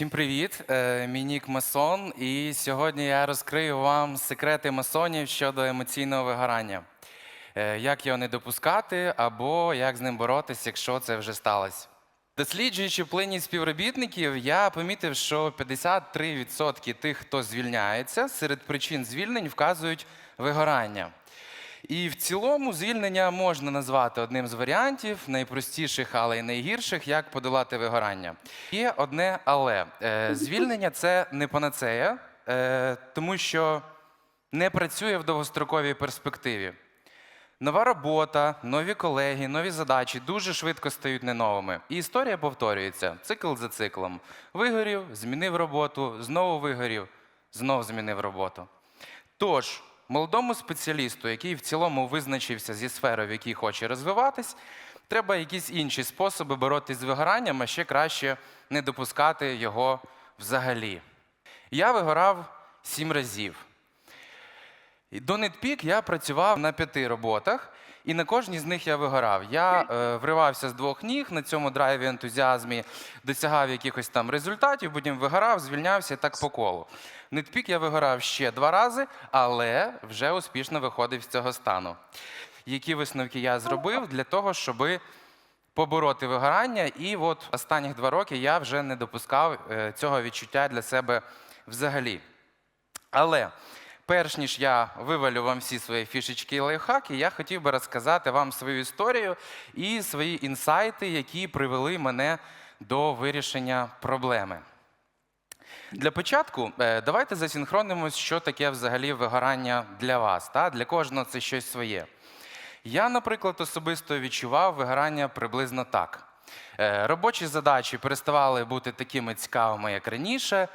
Всім привіт! Е, Мій нік Масон, і сьогодні я розкрию вам секрети масонів щодо емоційного вигорання. Е, Як його не допускати, або як з ним боротися, якщо це вже сталося. Досліджуючи плинність співробітників, я помітив, що 53% тих, хто звільняється, серед причин звільнень вказують вигорання. І в цілому звільнення можна назвати одним з варіантів, найпростіших, але й найгірших, як подолати вигорання. Є одне але Е, звільнення це не панацея, е, тому що не працює в довгостроковій перспективі. Нова робота, нові колеги, нові задачі дуже швидко стають не новими. І історія повторюється цикл за циклом. Вигорів, змінив роботу, знову вигорів, знов змінив роботу. Тож, молодому спеціалісту, який в цілому визначився зі сферою, в якій хоче розвиватись, треба якісь інші способи боротись з вигоранням, а ще краще не допускати його взагалі. Я вигорав сім разів. До Нетпік я працював на п'яти роботах, і на кожній з них я вигорав. Я е, вривався з двох ніг на цьому драйві ентузіазмі, досягав якихось там результатів, потім вигорав, звільнявся і так по колу. NetPeak я вигорав ще два рази, але вже успішно виходив з цього стану. Які висновки я зробив для того, щоби побороти вигорання, і от останніх два роки я вже не допускав е, цього відчуття для себе взагалі. Але перш ніж я вивалю вам всі свої фішечки і лайфхаки, я хотів би розказати вам свою історію і свої інсайти, які привели мене до вирішення проблеми. Для початку е, давайте засінхронимось, що таке взагалі вигорання для вас. Та? Для кожного це щось своє. Я, наприклад, особисто відчував вигорання приблизно так. Е, Робочі задачі переставали бути такими цікавими, як раніше.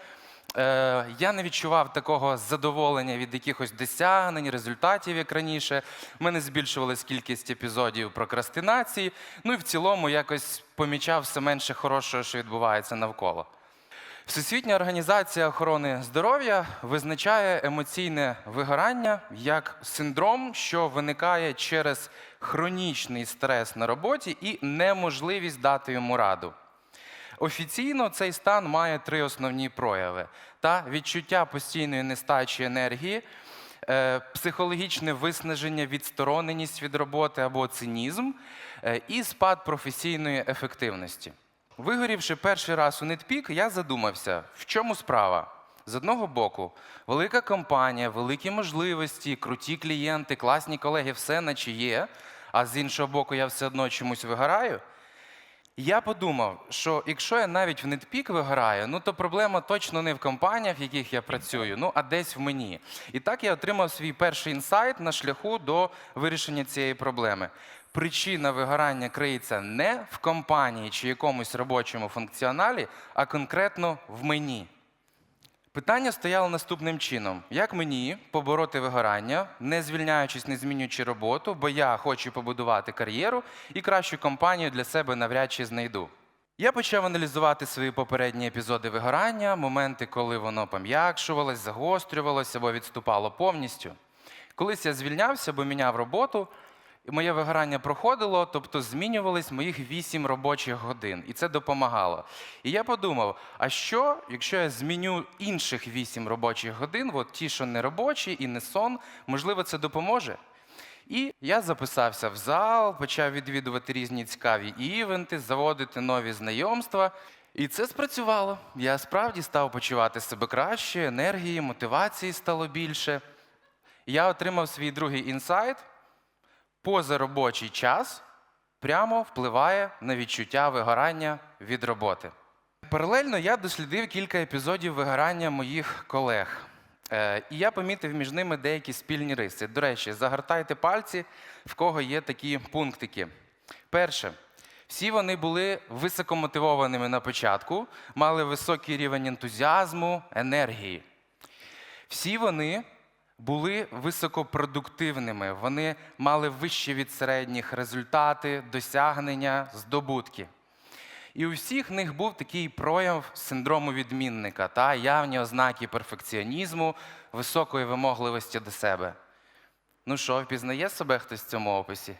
Е, Я не відчував такого задоволення від якихось досягнень, результатів, як раніше. У мене збільшувалась кількість епізодів прокрастинації. Ну і в цілому якось помічав все менше хорошого, що відбувається навколо. Всесвітня організація охорони здоров'я визначає емоційне вигорання як синдром, що виникає через хронічний стрес на роботі і неможливість дати йому раду. Офіційно цей стан має три основні прояви: та відчуття постійної нестачі енергії, е, психологічне виснаження, відстороненість від роботи або цинізм, е, і спад професійної ефективності. Вигорівши перший раз у NetPeak, я задумався, в чому справа. З одного боку, велика компанія, великі можливості, круті клієнти, класні колеги, все наче є. А з іншого боку, я все одно чомусь вигораю. Я подумав, що якщо я навіть в NetPeak виграю, ну то проблема точно не в компаніях, в яких я працюю, ну а десь в мені. І так я отримав свій перший інсайт на шляху до вирішення цієї проблеми. Причина вигорання криється не в компанії чи якомусь робочому функціоналі, а конкретно в мені. Питання стояло наступним чином: як мені побороти вигорання, не звільняючись, не змінюючи роботу, бо я хочу побудувати кар'єру і кращу компанію для себе навряд чи знайду. Я почав аналізувати свої попередні епізоди вигорання, моменти, коли воно пом'якшувалось, загострювалося або відступало повністю. Колись я звільнявся, бо міняв роботу, і моє вигорання проходило, тобто змінювались моїх 8 робочих годин, і це допомагало. І я подумав: а що, якщо я зміню інших 8 робочих годин, от ті, що не робочі і не сон, можливо, це допоможе? І я записався в зал, почав відвідувати різні цікаві івенти, заводити нові знайомства. І це спрацювало. Я справді став почувати себе краще, енергії, мотивації стало більше. Я отримав свій другий інсайт позаробочий час прямо впливає на відчуття вигорання від роботи. Паралельно я дослідив кілька епізодів вигорання моїх колег. Е, І я помітив між ними деякі спільні риси. До речі, загортайте пальці, в кого є такі пунктики. Перше, всі вони були високомотивованими на початку, мали високий рівень ентузіазму, енергії. Всі вони були високопродуктивними, вони мали вищі від середніх результати, досягнення, здобутки. І у всіх них був такий прояв синдрому відмінника та явні ознаки перфекціонізму, високої вимогливості до себе. Ну що, впізнає себе хтось в цьому описі?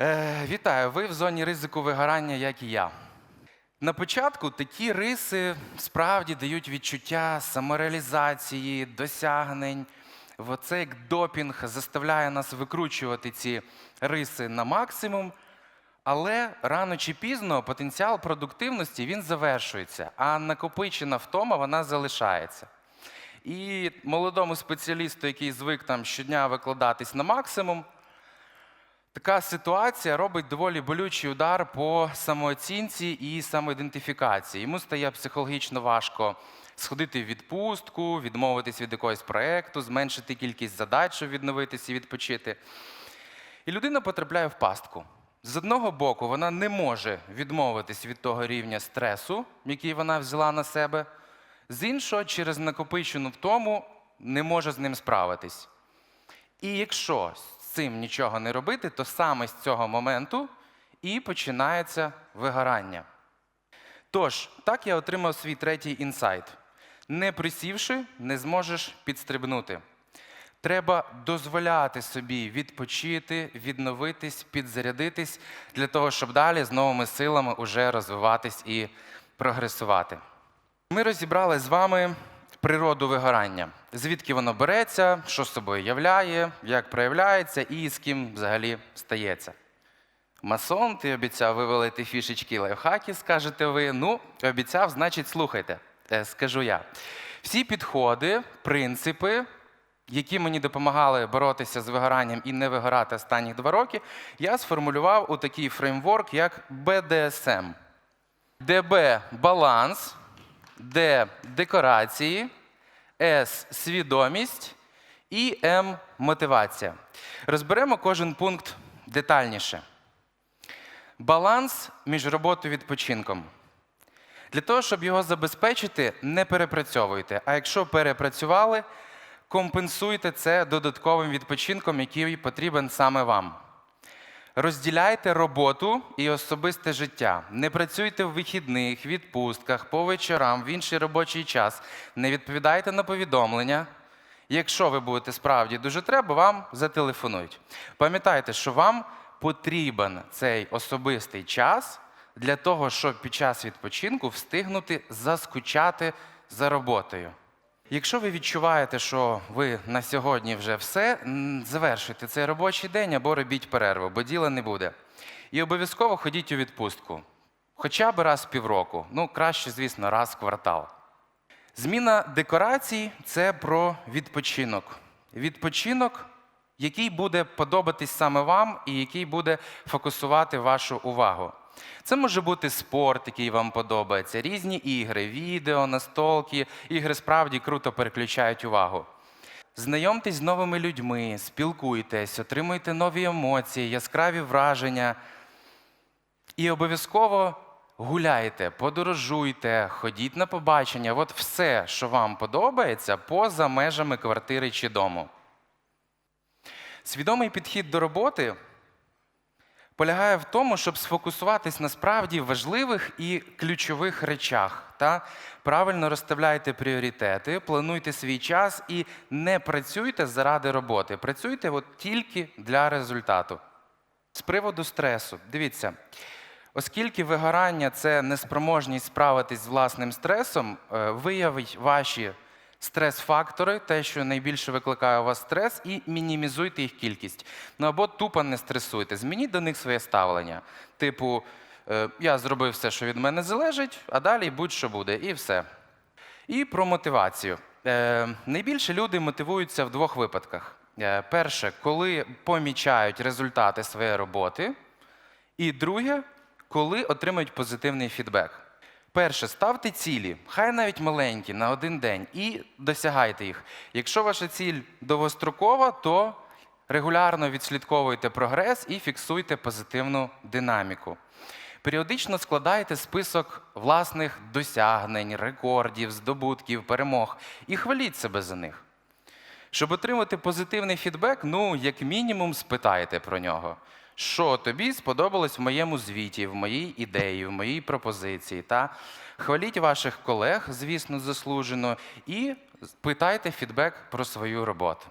Е, вітаю, ви в зоні ризику вигорання, як і я. На початку такі риси справді дають відчуття самореалізації, досягнень. Оце як допінг заставляє нас викручувати ці риси на максимум. Але рано чи пізно потенціал продуктивності він завершується, а накопичена втома вона залишається. І молодому спеціалісту, який звик там щодня викладатись на максимум, така ситуація робить доволі болючий удар по самооцінці і самоідентифікації. Йому стає психологічно важко сходити в відпустку, відмовитись від якогось проєкту, зменшити кількість задач, щоб відновитись і відпочити. І людина потрапляє в пастку. З одного боку, вона не може відмовитись від того рівня стресу, який вона взяла на себе, з іншого, через накопичену втому не може з ним справитись. І якщо з цим нічого не робити, то саме з цього моменту і починається вигорання. Тож, так я отримав свій третій інсайт. Не присівши, не зможеш підстрибнути. Треба дозволяти собі відпочити, відновитись, підзарядитись для того, щоб далі з новими силами уже розвиватись і прогресувати. Ми розібрали з вами природу вигорання, звідки воно береться, що з собою являє, як проявляється і з ким взагалі стається. Масон, ти обіцяв вивалити фішечки лайфхаки, скажете ви. Ну, обіцяв, значить, слухайте, скажу я. Всі підходи, принципи, які мені допомагали боротися з вигоранням і не вигорати останні два роки, я сформулював у такий фреймворк, як BDSM. ДБ баланс, Д декорації, С свідомість і М мотивація. Розберемо кожен пункт детальніше. Баланс між роботою і відпочинком. Для того, щоб його забезпечити, не перепрацьовуйте. А якщо перепрацювали, компенсуйте це додатковим відпочинком, який потрібен саме вам. Розділяйте роботу і особисте життя. Не працюйте в вихідних, відпустках, по вечорам, в інший робочий час. Не відповідайте на повідомлення. Якщо ви будете справді дуже треба, вам зателефонують. Пам'ятайте, що вам потрібен цей особистий час для того, щоб під час відпочинку встигнути заскучати за роботою. Якщо ви відчуваєте, що ви на сьогодні вже все, завершуйте цей робочий день або робіть перерву, бо діла не буде. І обов'язково ходіть у відпустку. Хоча б раз в півроку. Ну, краще, звісно, раз в квартал. Зміна декорацій це про відпочинок. Відпочинок, який буде подобатись саме вам і який буде фокусувати вашу увагу. Це може бути спорт, який вам подобається, різні ігри, відео, настолки. Ігри справді круто переключають увагу. Знайомтесь з новими людьми, спілкуйтесь, отримуйте нові емоції, яскраві враження. І обов'язково гуляйте, подорожуйте, ходіть на побачення. От все, що вам подобається, поза межами квартири чи дому. Свідомий підхід до роботи полягає в тому, щоб сфокусуватись на справді важливих і ключових речах. Та? Правильно розставляйте пріоритети, плануйте свій час і не працюйте заради роботи. Працюйте от тільки для результату. З приводу стресу, дивіться, оскільки вигорання це неспроможність справитись з власним стресом, е, виявіть ваші стрес-фактори, те, що найбільше викликає у вас стрес, і мінімізуйте їх кількість. Ну або тупо не стресуйте. Змініть до них своє ставлення. Типу, е, я зробив все, що від мене залежить, а далі будь-що буде, і все. І про мотивацію. Е, найбільше люди мотивуються в двох випадках. Е, перше, коли помічають результати своєї роботи. І друге, коли отримують позитивний фідбек. Перше, ставте цілі, хай навіть маленькі, на один день, і досягайте їх. Якщо ваша ціль довгострокова, то регулярно відслідковуйте прогрес і фіксуйте позитивну динаміку. Періодично складайте список власних досягнень, рекордів, здобутків, перемог і хваліть себе за них. Щоб отримати позитивний фідбек, ну, як мінімум, спитайте про нього. Що тобі сподобалось в моєму звіті, в моїй ідеї, в моїй пропозиції? Та? Хваліть ваших колег, звісно, заслужено, і питайте фідбек про свою роботу.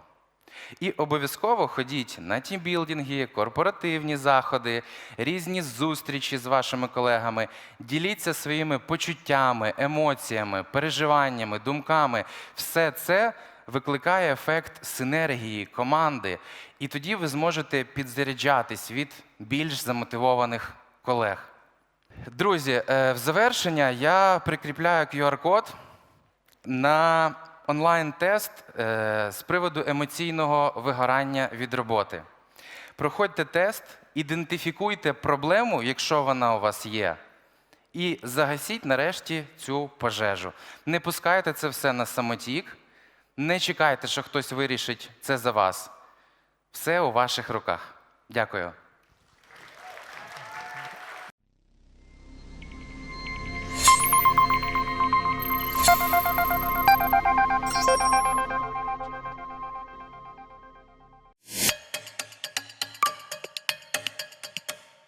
І обов'язково ходіть на тімбілдинги, корпоративні заходи, різні зустрічі з вашими колегами. Діліться своїми почуттями, емоціями, переживаннями, думками. Все це викликає ефект синергії, команди. І тоді ви зможете підзаряджатись від більш замотивованих колег. Друзі, е, в завершення я прикріпляю QR-код на онлайн-тест е, з приводу емоційного вигорання від роботи. Проходьте тест, ідентифікуйте проблему, якщо вона у вас є, і загасіть нарешті цю пожежу. Не пускайте це все на самотік, не чекайте, що хтось вирішить це за вас. Все у ваших руках. Дякую.